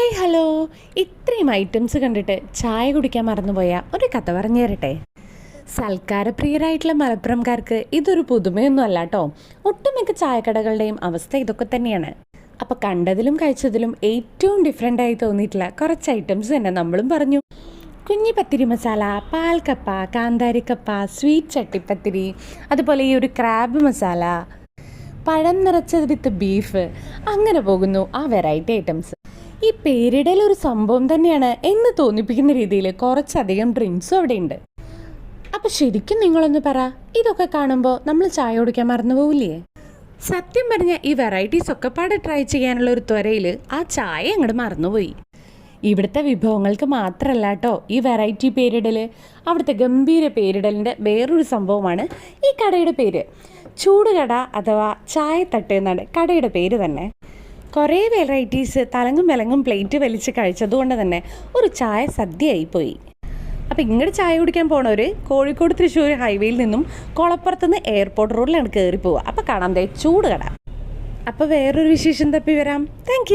ഹേ hello. ഇത്രയും items കണ്ടിട്ട് ചായ കുടിക്കാൻ മറന്നുപോയ ഒരു കഥ പറഞ്ഞു തരട്ടെ? സൽക്കാരപ്രിയരായിട്ടുള്ള മലപ്പുറംകാർക്ക് ഇതൊരു പുതുമയൊന്നും അല്ല കേട്ടോ ഒട്ടുമിക്ക ചായക്കടകളുടെയും അവസ്ഥ ഇതൊക്കെ തന്നെയാണ്. അപ്പോൾ കണ്ടതിലും കഴിച്ചതിലും ഏറ്റവും ഡിഫറെന്റ് ആയി തോന്നിയിട്ടുള്ള കുറച്ച് ഐറ്റംസ് തന്നെ നമ്മളും പറഞ്ഞു. കുഞ്ഞി പത്തിരി മസാല പാൽക്കപ്പ കാന്താരിക്കപ്പ സ്വീറ്റ് ചട്ടിപ്പത്തിരി അതുപോലെ ഈ ഒരു ക്രാബ് മസാല പഴം നിറച്ചത് വിത്ത് ബീഫ് അങ്ങനെ പോകുന്നു ആ വെറൈറ്റി ഐറ്റംസ് ഈ പേരിടൽ ഒരു സംഭവം തന്നെയാണ് എന്ന് തോന്നിപ്പിക്കുന്ന രീതിയിൽ കുറച്ചധികം ഡ്രിങ്ക്സും അവിടെ ഉണ്ട്. അപ്പൊ ശരിക്കും നിങ്ങളൊന്ന് പറ ഇതൊക്കെ കാണുമ്പോൾ നമ്മൾ ചായ കുടിക്കാൻ മറന്നു പോവില്ലേ? സത്യം പറഞ്ഞ ഈ വെറൈറ്റീസ് ഒക്കെ പാടെ ട്രൈ ചെയ്യാനുള്ള ഒരു ത്വരയിൽ ആ ചായ അങ്ങോട്ട് മറന്നുപോയി ഇവിടുത്തെ വിഭവങ്ങൾക്ക് മാത്രമല്ല കേട്ടോ ഈ വെറൈറ്റി പേരിടൽ. അവിടുത്തെ ഗംഭീര പേരിടലിന്റെ വേറൊരു സംഭവമാണ് ഈ കടയുടെ പേര്. ചൂടുകട അഥവാ ചായത്തട്ട് എന്നാണ് കടയുടെ പേര് തന്നെ. കുറേ വെറൈറ്റീസ് തലങ്ങും വിലങ്ങും പ്ലേറ്റ് വലിച്ച് കഴിച്ചതുകൊണ്ട് തന്നെ ഒരു ചായ സദ്യയായിപ്പോയി. അപ്പോൾ ഇങ്ങോട്ട് ചായ കുടിക്കാൻ പോണവർ കോഴിക്കോട് തൃശ്ശൂർ ഹൈവേയിൽ നിന്നും കുളപ്പുറത്തുനിന്ന് എയർപോർട്ട് റോഡിലാണ് കയറി പോവുക. അപ്പോൾ കാണാം ദേ ചൂടുകട അപ്പോൾ വേറൊരു വിശേഷം തപ്പി വരാം താങ്ക്